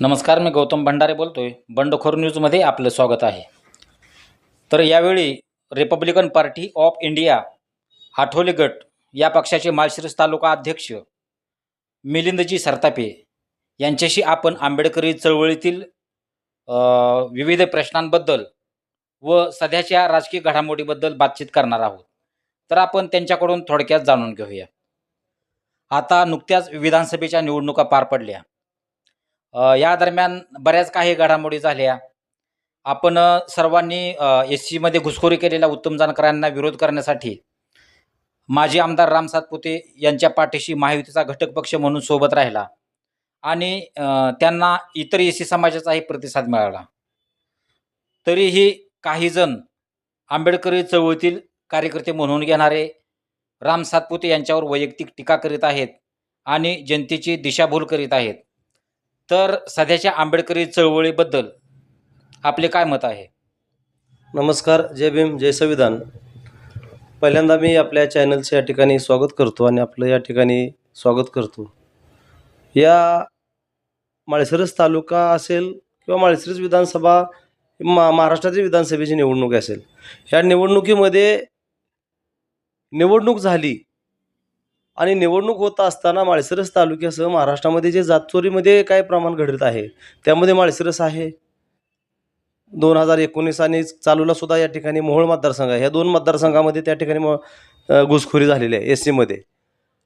नमस्कार मी गौतम भंडारे बोलतो आहे बंडखोर न्यूजमध्ये आपलं स्वागत आहे. तर यावेळी Republican Party of India Athawale गट या पक्षाचे माळशिरस तालुका अध्यक्ष मिलिंदजी सरतापे यांच्याशी आपण आंबेडकरी चळवळीतील विविध प्रश्नांबद्दल व सध्याच्या राजकीय घडामोडीबद्दल बातचीत करणार आहोत. तर आपण त्यांच्याकडून थोडक्यात जाणून घेऊया. आता नुकत्याच विधानसभेच्या निवडणुका पार पडल्या. या दरम्यान बऱ्याच काही घडामोडी झाल्या. आपण सर्वांनी एस सीमध्ये घुसखोरी केलेल्या उत्तम जानकरांना विरोध करण्यासाठी माजी आमदार राम सातपुते यांच्या पाठीशी महायुतीचा घटक पक्ष म्हणून सोबत राहिला आणि त्यांना इतर एस सी समाजाचाही प्रतिसाद मिळाला. तरीही काहीजण आंबेडकरी चळवळीतील कार्यकर्ते म्हणून घेणारे राम सातपुते यांच्यावर वैयक्तिक टीका करीत आहेत आणि जनतेची दिशाभूल करीत आहेत. तर सध्याच्या आंबेडकरी चळवळीबद्दल आपले काय मत आहे? नमस्कार जय भीम जय संविधान. पहिल्यांदा मी आपल्या चॅनलचे या ठिकाणी स्वागत करतो आणि आपलं या ठिकाणी स्वागत करतो. या माळशिरस तालुका असेल किंवा माळशिरस विधानसभा मा महाराष्ट्रातील विधानसभेची निवडणूक असेल या निवडणुकीमध्ये निवडणूक झाली आणि निवडणूक होत असताना माळशिरस तालुक्यासह महाराष्ट्रामध्ये जे जातचोरीमध्ये काय प्रमाण घडत आहे त्यामध्ये माळशिरस आहे. दोन हजार एकोणीस आणि चालूला सुद्धा या ठिकाणी मोहोळ मतदारसंघ आहे. ह्या दोन मतदारसंघामध्ये त्या ठिकाणी म घुसखोरी झालेली आहे एस सीमध्ये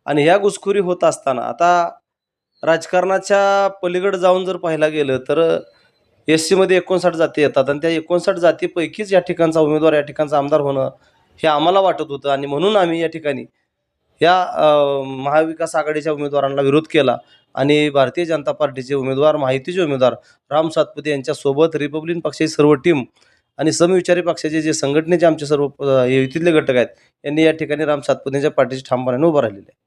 आणि ह्या घुसखोरी होत असताना आता राजकारणाच्या पलीकडे जाऊन जर पाहायला गेलं तर एस सीमध्ये एकोणसाठ जाती येतात आणि त्या एकोणसाठ जातीपैकीच या ठिकाणचा उमेदवार या ठिकाणचा आमदार होणं हे आम्हाला वाटत होतं. आणि म्हणून आम्ही या ठिकाणी या महाविकास आघाडीच्या उमेदवारांना विरोध केला आणि भारतीय जनता पार्टीचे उमेदवार माहितीचे उमेदवार राम सातपुते यांच्यासोबत रिपब्लिकन पक्षाची सर्व टीम आणि समविचारी पक्षाचे जे संघटनेचे आमचे सर्व युतीतले घटक आहेत यांनी या ठिकाणी राम सातपुतेंच्या पार्टीचे ठामपणाने उभं राहिलेले आहे.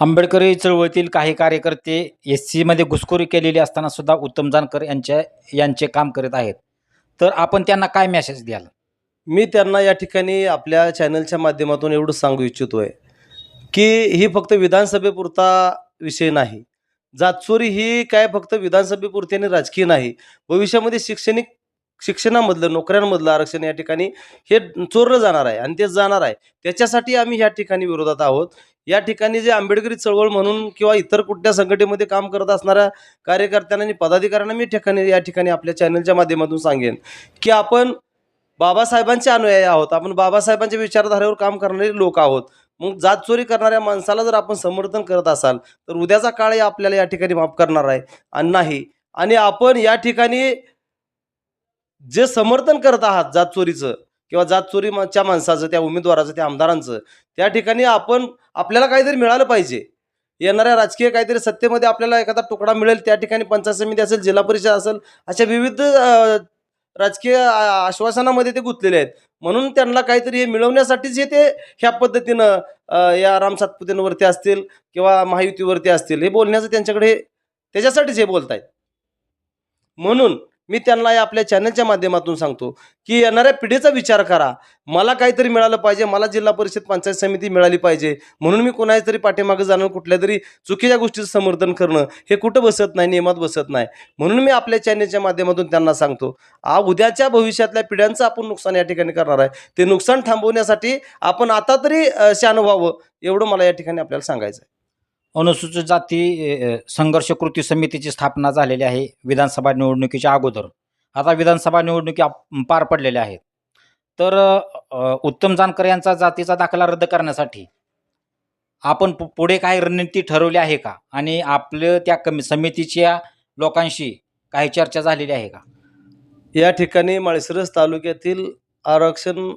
आंबेडकरी चळवळीतील काही कार्यकर्ते एस सीमध्ये घुसखोरी केलेली असताना सुद्धा उत्तम जानकर यांच्या यांचे काम करीत आहेत. तर आपण त्यांना काय मेसेज द्याल? मी त्यांना या ठिकाणी आपल्या चॅनलच्या माध्यमातून एवढं सांगू इच्छितो आहे की ही फक्त विधानसभेपुरता विषय नाही. जातचोरी ही काय फक्त विधानसभेपुरती आणि राजकीय नाही. भविष्यामध्ये शैक्षणिक शिक्षणामधलं नोकऱ्यांमधलं आरक्षण या ठिकाणी हे चोरलं जाणार आहे आणि ते जाणार आहे. त्याच्यासाठी आम्ही या ठिकाणी विरोधात आहोत. या ठिकाणी जे आंबेडकरी चळवळ म्हणून किंवा इतर कुठल्या संघटनेमध्ये काम करत असणाऱ्या कार्यकर्त्यांना आणि पदाधिकाऱ्यांना मी ठिकाणी या ठिकाणी आपल्या चॅनलच्या माध्यमातून सांगेन की आपण बाबासाहेबांचे अनुयायी आहोत. आपण बाबासाहेबांच्या विचारधारेवर काम करणारे लोक आहोत. मग जात चोरी करणाऱ्या माणसाला जर आपण समर्थन करत असाल तर उद्याचा काळही आपल्याला या ठिकाणी माफ करणार आहे. आणि नाही आणि आपण या ठिकाणी जे समर्थन करत आहात जात चोरीचं किंवा जात चोरीच्या माणसाचं त्या उमेदवाराचं त्या आमदारांचं त्या ठिकाणी आपण आपल्याला काहीतरी मिळालं पाहिजे. येणाऱ्या राजकीय काहीतरी सत्तेमध्ये आपल्याला एखादा तुकडा मिळेल त्या ठिकाणी पंचायत समिती असेल जिल्हा परिषद असेल अशा विविध राजकीय आश्वासनामध्ये ते गुंतलेले आहेत. म्हणून त्यांना काहीतरी हे मिळवण्यासाठीच हे ते ह्या पद्धतीनं या राम सातपुतेंवरती असतील किंवा महायुतीवरती असतील हे बोलण्याचं त्यांच्याकडे त्याच्यासाठीच हे बोलत आहेत म्हणून मी त्यांना या आपल्या चॅनलच्या माध्यमातून सांगतो की येणाऱ्या पिढीचा विचार करा. मला काहीतरी मिळालं पाहिजे मला जिल्हा परिषद पंचायत समिती मिळाली पाहिजे म्हणून मी कोणाच्या तरी पाठीमागं जाणं कुठल्या तरी चुकीच्या गोष्टीचं समर्थन करणं हे कुठं बसत नाही नियमात बसत नाही. म्हणून मी आपल्या चॅनलच्या माध्यमातून त्यांना सांगतो आ उद्याच्या भविष्यातल्या पिढ्यांचं आपण नुकसान या ठिकाणी करणार आहे. ते नुकसान थांबवण्यासाठी आपण आता तरी शान व्हावं एवढं मला या ठिकाणी आपल्याला सांगायचं आहे अनुसूचित जाती अ, संघर्ष कृती समितीची स्थापना झालेली आहे विधानसभा निवडणुकीच्या अगोदर. आता विधानसभा निवडणुकी आप- पार पडलेल्या आहेत. तर अ, उत्तम जानकर यांचा जातीचा दाखला रद्द करण्यासाठी आपण पु- पुढे काही रणनीती ठरवली आहे का? आणि आपलं त्या कमी समितीच्या लोकांशी काही चर्चा झालेली आहे का? या ठिकाणी माळशिरस तालुक्यातील आरक्षण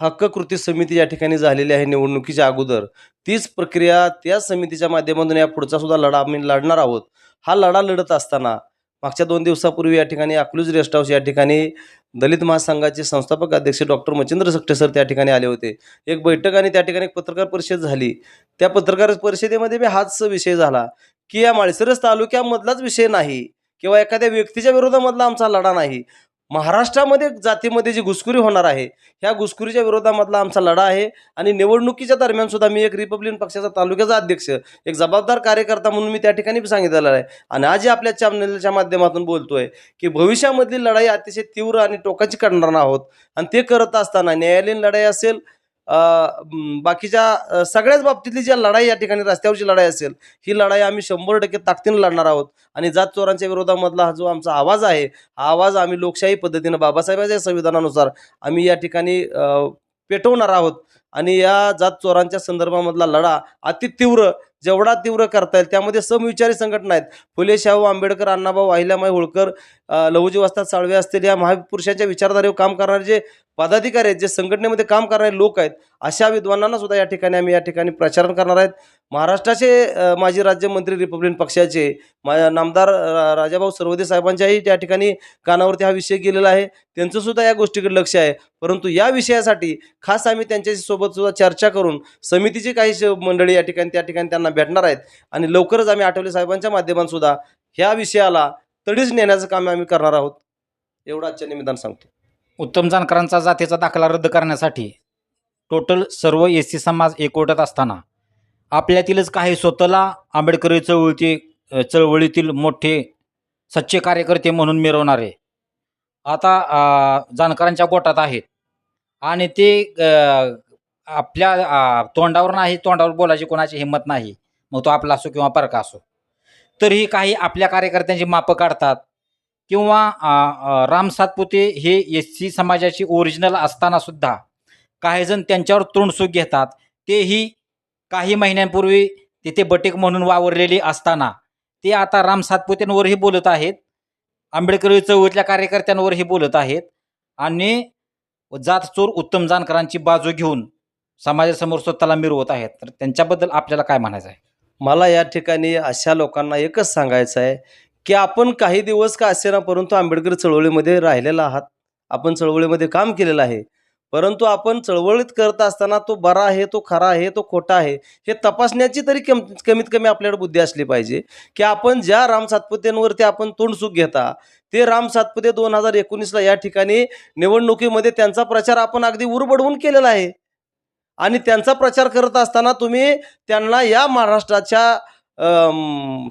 हक्क कृती समिती या ठिकाणी झालेली आहे निवडणुकीच्या अगोदर तीच प्रक्रिया त्या समितीच्या माध्यमातून या पुढचा सुद्धा लढा आम्ही लढणार आहोत. हा लढा लढत असताना मागच्या दोन दिवसापूर्वी या ठिकाणी अकलूज रेस्ट हाऊस या ठिकाणी दलित महासंघाचे संस्थापक अध्यक्ष डॉक्टर मच्छिंद्र सकटे सर त्या ठिकाणी आले होते. एक बैठक आणि त्या ठिकाणी एक पत्रकार परिषद झाली. त्या पत्रकार परिषदेमध्ये बी हाच विषय झाला की या माळशिरस तालुक्यामधलाच विषय नाही किंवा एखाद्या व्यक्तीच्या विरोधामधला आमचा लढा नाही. महाराष्ट्रामध्ये जातीमध्ये जी घुसखोरी होणार आहे ह्या घुसखोरीच्या विरोधामधला आमचा लढा आहे आणि निवडणुकीच्या दरम्यान सुद्धा मी एक रिपब्लिकन पक्षाचा तालुक्याचा अध्यक्ष एक जबाबदार कार्यकर्ता म्हणून मी त्या ठिकाणी सांगितलेलं आहे. आणि आज आपल्या चॅनलच्या माध्यमातून बोलतोय की भविष्यामधली लढाई अतिशय तीव्र आणि टोकाची करणार आहोत. आणि ते करत असताना न्यायालयीन लढाई असेल बाकीच्या सगळ्याच बाबतीतली जी लढाई या ठिकाणी रस्त्यावरची लढाई असेल ही लढाई आम्ही शंभर टक्के ताकदीनं लढणार आहोत. आणि जात चोरांच्या विरोधामधला हा जो आमचा आवाज आहे हा आवाज आम्ही लोकशाही पद्धतीनं बाबासाहेबांच्या संविधानानुसार आम्ही या ठिकाणी पेटवणार आहोत. आणि या जात चोरांच्या संदर्भामधला लढा अति तीव्र जेवढा तीव्र करता येईल त्यामध्ये समविचारी संघटना आहेत. फुले शाहू आंबेडकर अण्णाभाऊ अहिल्यामाई होळकर लहुजी वस्ताद साळवे असतील या महापुरुषांच्या विचारधारेवर काम करणारे जे पदाधिकारी आहेत जे संघटनेमध्ये काम करणारे लोक आहेत अशा विद्वानांना सुद्धा या ठिकाणी आम्ही या ठिकाणी प्रचारण करणार आहेत. महाराष्ट्राचे माजी राज्यमंत्री रिपब्लिकन पक्षाचे मा नामदार रा- राजाभाऊ सर्वदे साहेबांच्याही त्या ठिकाणी कानावरती हा विषय गेलेला आहे. त्यांचं सुद्धा या गोष्टीकडे लक्ष आहे. परंतु या विषयासाठी खास आम्ही त्यांच्याशी सोबत सुद्धा चर्चा करून समितीची काही श- मंडळी या ठिकाणी त्या ठिकाणी त्यांना भेटणार आहेत. आणि लवकरच आम्ही आठवले साहेबांच्या माध्यमातसुद्धा ह्या विषयाला तडीच नेण्याचं काम आम्ही करणार आहोत. एवढं आजच्या निमित्तानं सांगतो. उत्तम जानकरांचा जातीचा दाखला रद्द करण्यासाठी टोटल सर्व एस सी समाज एकवटत असताना आपल्यातीलच काही स्वतःला आंबेडकरी चळवळीचे चळवळीतील मोठे सच्चे कार्यकर्ते म्हणून मिरवणारे. आता जाणकारांच्या जानकरांच्या गोटात आहेत. आणि ते आपल्या तोंडावर नाही तोंडावर बोलायची कोणाची हिंमत नाही. मग तो आपला असो किंवा परका असो. तरीही काही आपल्या कार्यकर्त्यांची मापं काढतात. किंवा राम सातपुते हे एस सी समाजाची ओरिजिनल असताना सुद्धा काही जण त्यांच्यावर तोंडसूक घेतात. तेही काही महिन्यांपूर्वी तिथे बटेक म्हणून वावरलेले असताना. ते आता राम सातपुतेंवरही बोलत आहेत. आंबेडकरी चळवळीतल्या कार्यकर्त्यांवरही बोलत आहेत. आणि जात चोर उत्तम जानकरांची बाजू घेऊन समाजासमोर स्वतःला मिरवत आहेत. तर त्यांच्याबद्दल आपल्याला काय म्हणायचं आहे? मला या ठिकाणी अशा लोकांना एकच सांगायचं आहे की आपण काही दिवस का असेना परंतु आंबेडकर चळवळीमध्ये राहिलेला आहात. आपण चळवळीमध्ये काम केलेलं आहे. परंतु आपण चळवळीत करत असताना तो बरा आहे तो खरा आहे तो खोटा आहे हे तपासण्याची तरी कम कमीत कमी आपल्याकडे बुद्धी असली पाहिजे की आपण ज्या राम सातपुतेंवरती आपण तोंडसुख घेता ते राम सातपुते दोन हजार एकोणीसला या ठिकाणी निवडणुकीमध्ये त्यांचा प्रचार आपण अगदी उरबडवून केलेला आहे. आणि त्यांचा प्रचार करत असताना तुम्ही त्यांना या महाराष्ट्राच्या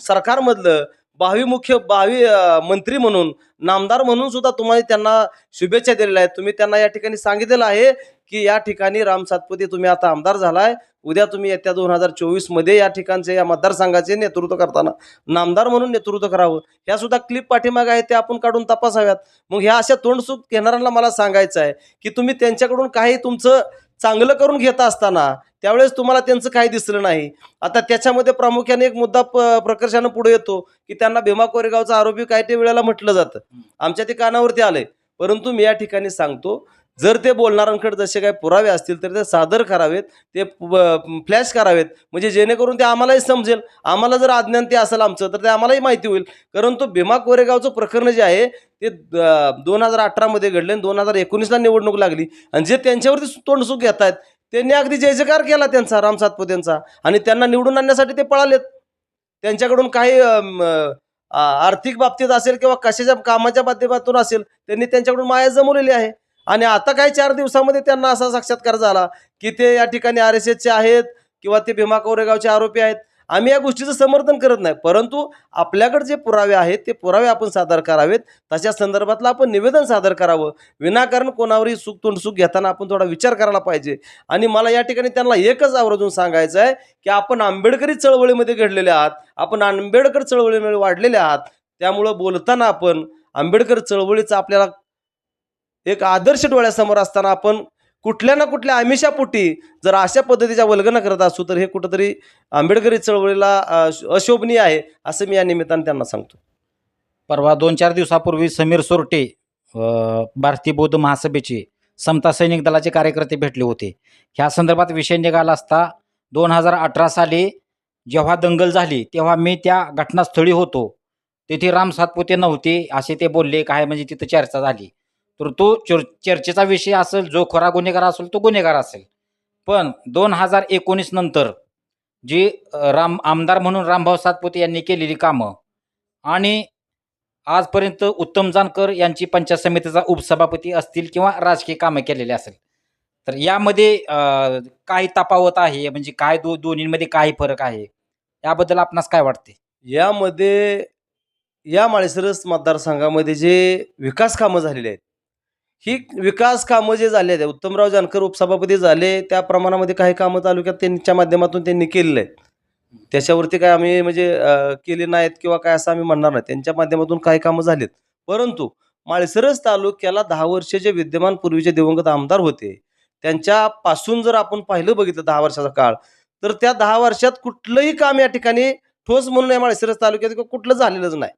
सरकारमधलं भावी मुख्य भावी मंत्री म्हणून नामदार म्हणून सुद्धा तुम्हाला त्यांना शुभेच्छा दिलेल्या आहेत. तुम्ही त्यांना या ठिकाणी सांगितलेलं आहे की या ठिकाणी राम सातपुते तुम्ही आता आमदार झालाय. उद्या तुम्ही येत्या दोन हजार चोवीसमध्ये या ठिकाणचे या मतदारसंघाचे नेतृत्व करताना नामदार म्हणून नेतृत्व करावं. ह्या सुद्धा क्लिप पाठीमागे आहेत त्या आपण काढून तपासाव्यात. मग ह्या अशा तोंडसूक घेणाऱ्यांना मला सांगायचं आहे की तुम्ही त्यांच्याकडून काही तुमचं चांगलं करून घेता असताना त्यावेळेस तुम्हाला त्यांचं काही दिसलं नाही. आता त्याच्यामध्ये प्रामुख्याने एक मुद्दा प प्रकर्षानं पुढे येतो की त्यांना भीमा कोरेगावचा आरोपी काय ते वेळेला म्हटलं जातं. आमच्या ते कानावरती आलंय. परंतु मी या ठिकाणी सांगतो जर ते बोलणाऱ्यांकडे जसे काही पुरावे असतील तर ते सादर करावेत ते फ्लॅश करावेत. म्हणजे जेणेकरून ते आम्हालाही समजेल. आम्हाला जर अज्ञान ते असेल आमचं तर ते आम्हालाही माहिती होईल. परंतु भीमा कोरेगावचं प्रकरण जे आहे ते दोन हजार अठरामध्ये घडले आणि दोन हजार एकोणीसला निवडणूक लागली. आणि जे त्यांच्यावरती तोंडसुख घेत आहेत त्यांनी अगदी जय जयकार केला त्यांचा राम सातपुतेंचा आणि त्यांना निवडून आणण्यासाठी ते पळालेत. त्यांच्याकडून काही आर्थिक बाबतीत असेल किंवा कशाच्या कामाच्या माध्यमातून असेल त्यांनी त्यांच्याकडून माया जमवलेली आहे. आणि आता काही चार दिवसामध्ये त्यांना असा साक्षात्कार झाला की ते या ठिकाणी आर एस एसचे आहेत किंवा ते भीमा कोरेगावचे आरोपी आहेत. आम्ही या गोष्टीचं समर्थन करत नाही. परंतु आपल्याकडे जे पुरावे आहेत ते पुरावे आपण सादर करावेत. तशा संदर्भातलं आपण निवेदन सादर करावं. विनाकारण कोणावरही सुख तोंडसुख घेताना आपण थोडा विचार करायला पाहिजे. आणि मला या ठिकाणी त्यांना एकच आवर्जून सांगायचं आहे की आपण आंबेडकरी चळवळीमध्ये घडलेले आहात. आपण आंबेडकर चळवळीमध्ये वाढलेले आहात. त्यामुळं बोलताना आपण आंबेडकर चळवळीचा आपल्याला एक आदर्श डोळ्यासमोर असताना आपण कुठल्या ना कुठल्या आमिषापोटी जर अशा पद्धतीच्या वल्गना करत असू तर हे कुठंतरी आंबेडकरी चळवळीला अशोभनीय आहे असं मी या निमित्तानं त्यांना सांगतो. परवा दोन चार दिवसापूर्वी समीर सोरटे भारतीय बौद्ध महासभेचे समता सैनिक दलाचे कार्यकर्ते भेटले होते. ह्या संदर्भात विषय निघाला असता दोन हजार अठरा साली जेव्हा दंगल झाली तेव्हा मी त्या घटनास्थळी होतो. तिथे राम सातपुते नव्हते असे ते बोलले काय म्हणजे तिथं चर्चा झाली. तर तो चर चर्चेचा विषय असेल जो खरा गुन्हेगार असेल तो गुन्हेगार असेल. पण दोन हजार एकोणीस नंतर जी राम आमदार म्हणून रामभाऊ सातपुते यांनी केलेली कामं आणि आजपर्यंत उत्तम जानकर यांची पंचायत समितीचा उपसभापती असतील किंवा राजकीय कामं केलेली असेल. तर यामध्ये काय काही तफावत आहे? म्हणजे काय दो दोन्हीमध्ये काही फरक आहे? याबद्दल आपणास काय वाटते? यामध्ये या माळेसरस मतदारसंघामध्ये जे विकास कामं झालेली आहेत ही विकास कामं जे झाले आहेत उत्तमराव जानकर उपसभापती झाले त्या प्रमाणामध्ये काही कामं तालुक्यात त्यांच्या माध्यमातून त्यांनी केलेले आहेत. त्याच्यावरती काय आम्ही म्हणजे केले नाहीत किंवा काय असं आम्ही म्हणणार नाही. त्यांच्या माध्यमातून काही कामं झालीत. परंतु माळसरस तालुक्याला दहा वर्ष जे विद्यमान पूर्वीचे दिवंगत आमदार होते. त्यांच्यापासून जर आपण पाहिलं बघितलं दहा वर्षाचा काळ तर त्या दहा वर्षात कुठलंही काम या ठिकाणी ठोस म्हणून या माळशिरस तालुक्यात किंवा कुठलं झालेलंच नाही.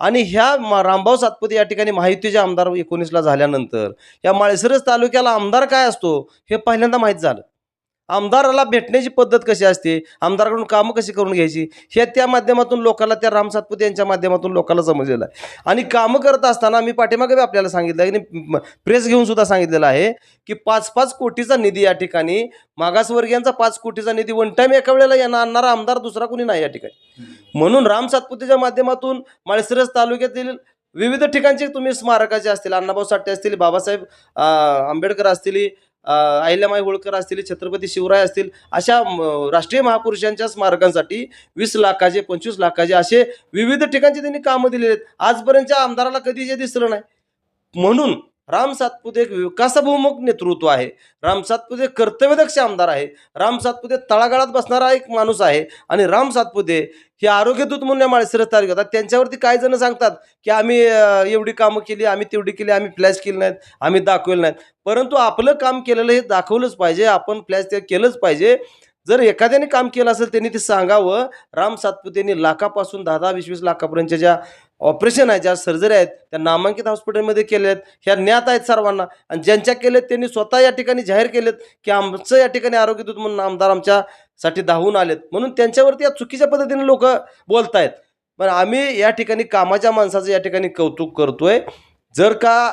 आणि ह्या मा- रामभाऊ सातपुते या ठिकाणी माहितीचे आमदार एकोणीसला झाल्यानंतर या माळसरस तालुक्याला आमदार काय असतो हे पहिल्यांदा माहीत झालं. आमदाराला भेटण्याची पद्धत कशी असते आमदाराकडून कामं कशी करून घ्यायची हे त्या माध्यमातून लोकांना त्या राम सातपुते यांच्या माध्यमातून लोकांना समजलेलं आहे. आणि कामं करत असताना मी पाठीमागे बी आपल्याला सांगितलं आहे आणि प्रेस घेऊन सुद्धा सांगितलेलं आहे की पाच पाच कोटीचा निधी या ठिकाणी मागासवर्गीयांचा पाच कोटीचा निधी वन टाईम एका वेळेला यांना आणणारा आमदार दुसरा कोणी नाही या ठिकाणी. म्हणून राम सातपुतेच्या माध्यमातून माळशिरस तालुक्यातील विविध ठिकाणचे तुम्ही स्मारकाचे असतील अण्णाभाऊ साठे असतील बाबासाहेब आंबेडकर असतील अहिल्यामाई होळकर असतील छत्रपती शिवराय असतील अशा म, राष्ट्रीय महापुरुषांच्या स्मारकांसाठी वीस लाखाचे पंचवीस लाखाचे असे विविध ठिकाणचे त्यांनी कामं दिलेले आहेत. आजपर्यंतच्या आमदाराला कधी जे दिसलं नाही. म्हणून राम सातपुते एक विकासभूमक नेतृत्व आहे. राम सातपुते कर्तव्यदक्ष आमदार आहे. राम सातपुते तळागाळात बसणारा एक माणूस आहे. आणि राम सातपुते हे आरोग्यदूत म्हणून या माळशिरस तालुक्यात त्यांच्यावरती काही जण सांगतात की आम्ही एवढी कामं केली आम्ही तेवढी केली आम्ही फ्लॅश केली नाहीत आम्ही दाखवले नाहीत. परंतु आपलं काम केलेलं हे दाखवलंच पाहिजे. आपण फ्लॅश ते केलंच पाहिजे. जर एखाद्याने काम केलं असेल त्यांनी ते सांगावं. राम सातपुतेंनी लाखापासून दहा दहा वीस वीस लाखापर्यंतच्या ज्या ऑपरेशन आहेत ज्या सर्जरी आहेत त्या नामांकित हॉस्पिटलमध्ये केल्या आहेत ह्या ज्ञात आहेत सर्वांना. आणि ज्यांच्या केलेत त्यांनी स्वतः या ठिकाणी जाहीर केलेत की आमचं या ठिकाणी आरोग्यदूत म्हणून आमदार आमच्यासाठी धावून आलेत. म्हणून त्यांच्यावरती या चुकीच्या पद्धतीने लोक आहेत पण आम्ही या ठिकाणी कामाच्या माणसाचं या ठिकाणी कौतुक करतोय. जर का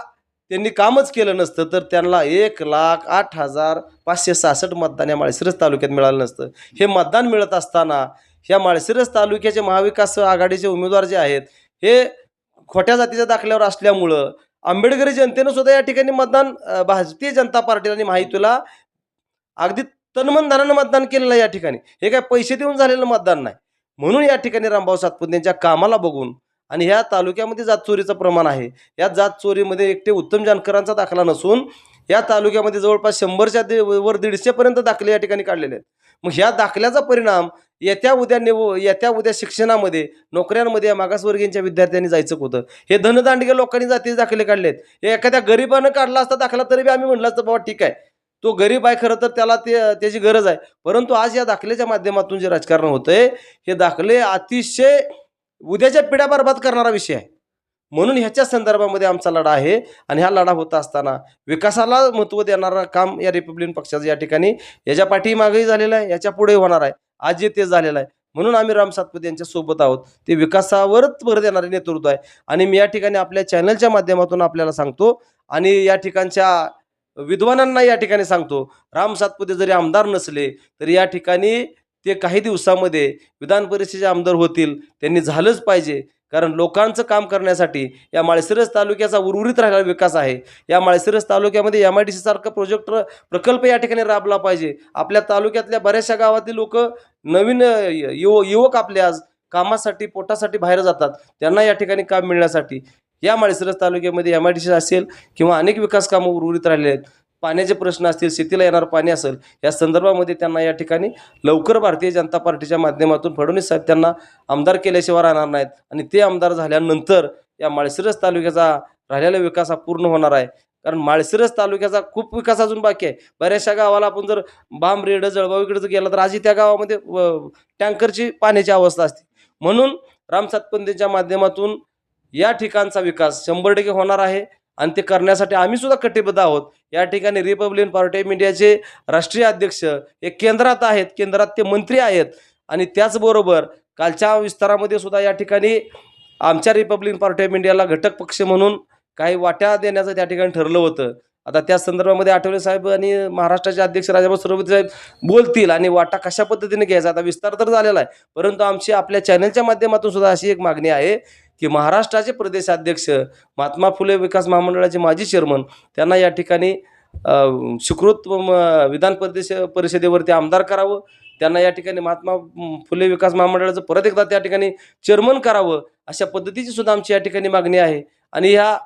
त्यांनी कामच केलं नसतं तर त्यांना एक लाख आठ हजार पाचशे सहासष्ट मतदान या माळशिरस तालुक्यात मिळालं नसतं. हे मतदान मिळत असताना ह्या माळशिरस तालुक्याचे महाविकास आघाडीचे उमेदवार जे आहेत हे खोट्या जातीच्या दाखल्यावर असल्यामुळं आंबेडकरी जनतेनं सुद्धा या ठिकाणी मतदान भारतीय जनता पार्टीला आणि माहितीला अगदी तनमनधानानं मतदान केलेलं आहे या ठिकाणी. हे काय पैसे देऊन झालेलं मतदान नाही. म्हणून या ठिकाणी रामभाऊ सातपुते यांच्या कामाला बघून आणि ह्या तालुक्यामध्ये जात चोरीचं प्रमाण आहे. या जात चोरीमध्ये एकटे उत्तम जानकरांचा दाखला नसून या तालुक्यामध्ये जवळपास शंभरच्या दे वर दीडशेपर्यंत दाखले या ठिकाणी काढलेले आहेत. मग ह्या दाखल्याचा परिणाम येत्या उद्या निव येत्या उद्या शिक्षणामध्ये नोकऱ्यांमध्ये या मागासवर्गीयांच्या विद्यार्थ्यांनी जायचं होतं. हे धनदांडगे लोकांनी जातीचे दाखले काढलेत. हे एखाद्या गरीबानं काढला असता दाखला तरी बी आम्ही म्हणलं असतं बाबा ठीक आहे. तो गरीब आहे खरं तर त्याला ते त्याची गरज आहे. परंतु आज या दाखल्याच्या माध्यमातून जे राजकारण होतंय हे दाखले अतिशय उद्याच्या पिढ्या बरबाद करणारा विषय आहे. म्हणून ह्याच्या संदर्भामध्ये आमचा लढा आहे आणि हा लढा होत असताना विकासाला महत्त्व देणारा काम या रिपब्लिकन पक्षाचं या ठिकाणी याच्या पाठीमागेही झालेलं आहे याच्यापुढे होणार आहे. आज जे ते झालेलं आहे. म्हणून आम्ही राम सातपुते यांच्या सोबत आहोत. ते विकासावरच भर देणारे नेतृत्व आहे. आणि मी या ठिकाणी आपल्या चॅनलच्या माध्यमातून आपल्याला सांगतो आणि या ठिकाणच्या विद्वानांना या ठिकाणी सांगतो राम सातपुते जरी आमदार नसले तरी या ठिकाणी ते काही दिवसामध्ये विधान परिषदेचे आमदार होतील. त्यांनी झालंच पाहिजे. कारण लोकांचं काम करण्यासाठी या माळशिरस तालुक्याचा उर्वरित राहिला विकास आहे. या माळशिरस तालुक्यामध्ये एम आय डी सीसारखा प्रोजेक्ट प्रकल्प या ठिकाणी राबला पाहिजे. आपल्या तालुक्यातल्या बऱ्याचशा गावातील लोक नवीन युव युवक आपले आज कामासाठी पोटासाठी बाहेर जातात. त्यांना या ठिकाणी काम मिळण्यासाठी या माळशिरस तालुक्यामध्ये एम आय डी सी असेल किंवा अनेक विकास कामं उर्वरित राहिले आहेत. पाण्याचे प्रश्न असतील शेतीला येणारं पाणी असेल या संदर्भामध्ये त्यांना या ठिकाणी लवकर भारतीय जनता पार्टीच्या माध्यमातून फडणवीस साहेब त्यांना आमदार केल्याशिवाय राहणार नाहीत. आणि ते आमदार झाल्यानंतर या माळशिरस तालुक्याचा राहिलेला विकास हा पूर्ण होणार आहे. कारण माळशिरस तालुक्याचा खूप विकास अजून बाकी आहे. बऱ्याचशा गावाला आपण जर बांब रेड जर गेला तर आजही त्या गावामध्ये व- टँकरची पाण्याची अवस्था असते. म्हणून राम माध्यमातून या ठिकाणचा विकास शंभर टक्के होणार आहे. आणि ते करण्यासाठी आम्ही सुद्धा कटिबद्ध आहोत. या ठिकाणी रिपब्लिकन पार्टी ऑफ इंडियाचे राष्ट्रीय अध्यक्ष हे केंद्रात आहेत. केंद्रात ते मंत्री आहेत. आणि त्याचबरोबर कालच्या विस्तारामध्ये सुद्धा या ठिकाणी आमच्या रिपब्लिकन पार्टी ऑफ इंडियाला घटक पक्ष म्हणून काही वाट्या देण्याचं त्या ठिकाणी ठरलं होतं. आता त्या संदर्भामध्ये आठवले साहेब आणि महाराष्ट्राचे अध्यक्ष राजाभाऊ सरस्वती साहेब बोलतील आणि वाटा कशा पद्धतीने घ्यायचा? आता विस्तार तर झालेला आहे. परंतु आमची आपल्या चॅनलच्या माध्यमातून सुद्धा अशी एक मागणी आहे की महाराष्ट्राचे प्रदेशाध्यक्ष महात्मा फुले विकास महामंडळाचे माजी चेअरमन त्यांना या ठिकाणी अ, सुकृत म- विधान प्रदेश परिषदेवरती आमदार करावं. त्यांना या ठिकाणी महात्मा फुले विकास महामंडळाचं परत एकदा त्या ठिकाणी चेअरमन करावं अशा पद्धतीची सुद्धा आमची या ठिकाणी मागणी आहे. आणि ह्या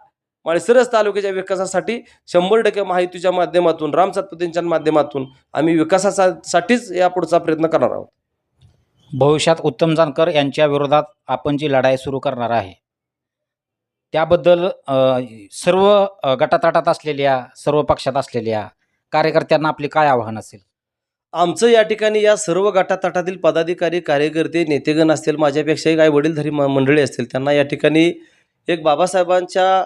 माळशिरस तालुक्याच्या विकासासाठी शंभर टक्के माहितीच्या माध्यमातून रामसातपतींच्या माध्यमातून आम्ही विकासासाठीच या पुढचा प्रयत्न करणार आहोत. भविष्यात उत्तम जानकर यांच्या विरोधात आपण जी लढाई सुरू करणार आहे त्याबद्दल सर्व गटातटात असलेल्या सर्व पक्षात असलेल्या कार्यकर्त्यांना आपले काय आव्हान असेल? आमचं या ठिकाणी या सर्व गटातटातील पदाधिकारी कार्यकर्ते नेतेगण असतील माझ्यापेक्षाही काही वडीलधारी म- मंडळी असतील त्यांना या ठिकाणी एक बाबासाहेबांच्या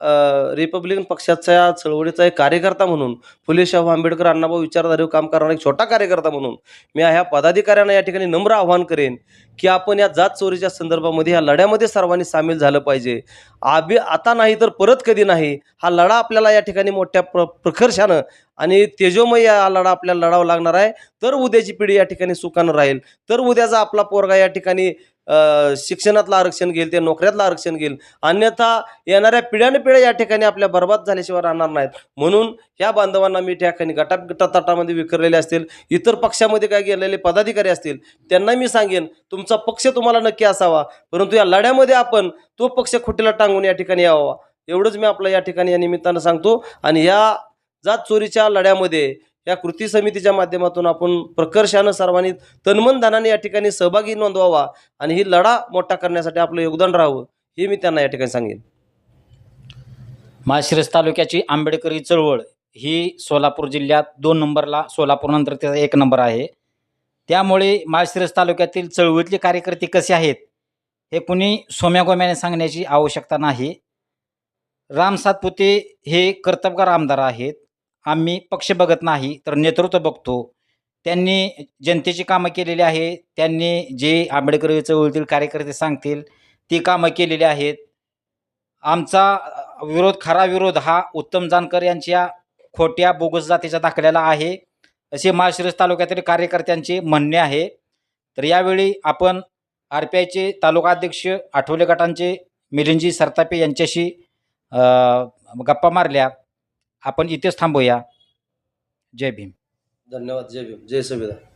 रिपब्लिकन पक्षाच्या चळवळीचा एक कार्यकर्ता म्हणून फुले शाहू आंबेडकर अण्णाभाऊ विचारधारेवर काम करणारा एक छोटा कार्यकर्ता म्हणून मी ह्या पदाधिकाऱ्यांना या ठिकाणी नम्र आव्हान करेन की आपण या जात चोरीच्या संदर्भामध्ये या लढ्यामध्ये सर्वांनी सामील झालं पाहिजे. आबी आता नाही तर परत कधी नाही. हा लढा आपल्याला या ठिकाणी मोठ्या प्र प्रखर्षानं आणि तेजोमय हा लढा आपल्याला लढावा लागणार आहे. तर उद्याची पिढी या ठिकाणी सुखानं राहील. तर उद्याचा आपला पोरगा या ठिकाणी शिक्षणातलं आरक्षण घेईल ते नोकऱ्यातलं आरक्षण घेईल अन्यथा येणाऱ्या पिढ्याने पिढ्या या ठिकाणी आपल्या बर्बाद झाल्याशिवाय राहणार नाहीत. म्हणून ह्या बांधवांना मी त्या ठिकाणी गटा गटातटामध्ये विखरलेले असतील इतर पक्षामध्ये काय गेलेले पदाधिकारी असतील त्यांना मी सांगेन तुमचा पक्ष तुम्हाला नक्की असावा परंतु या लढ्यामध्ये आपण तो पक्ष खुटीला टांगून या ठिकाणी यावा. एवढंच मी आपलं या ठिकाणी या निमित्तानं सांगतो. आणि या जात चोरीच्या लढ्यामध्ये या कृती समितीच्या माध्यमातून आपण प्रकर्षानं सर्वांनी तन्मनधानाने या ठिकाणी सहभागी नोंदवावा आणि ही लढा मोठा करण्यासाठी आपलं योगदान राहावं हे मी त्यांना या ठिकाणी सांगेन. माळशिरस तालुक्याची आंबेडकरी चळवळ ही सोलापूर जिल्ह्यात दोन नंबरला सोलापूरनंतर त्याचा एक नंबर आहे. त्यामुळे माळशिरस तालुक्यातील चळवळीतले कार्यकर्ते कसे आहेत हे कुणी सोम्यागोम्याने सांगण्याची आवश्यकता नाही. राम सातपुते हे कर्तबगार आमदार आहेत. आम्ही पक्ष बघत नाही तर नेतृत्व बघतो. त्यांनी जनतेची कामं केलेली आहे त्यांनी जे आंबेडकर चळवळीतील कार्यकर्ते सांगतील ती कामं केलेली आहेत. आमचा विरोध खरा विरोध हा उत्तम जानकर यांच्या खोट्या बोगस जातीच्या दाखल्याला आहे. असे माळशिरस तालुक्यातील कार्यकर्त्यांचे म्हणणे आहे. तर यावेळी आपण आर पी आयचे तालुका अध्यक्ष आठवले गटांचे मिलिंदजी सरतापे यांच्याशी गप्पा मारल्या. आपण इथेच थांबूया. जय भीम. धन्यवाद जय भीम. जय संविधान.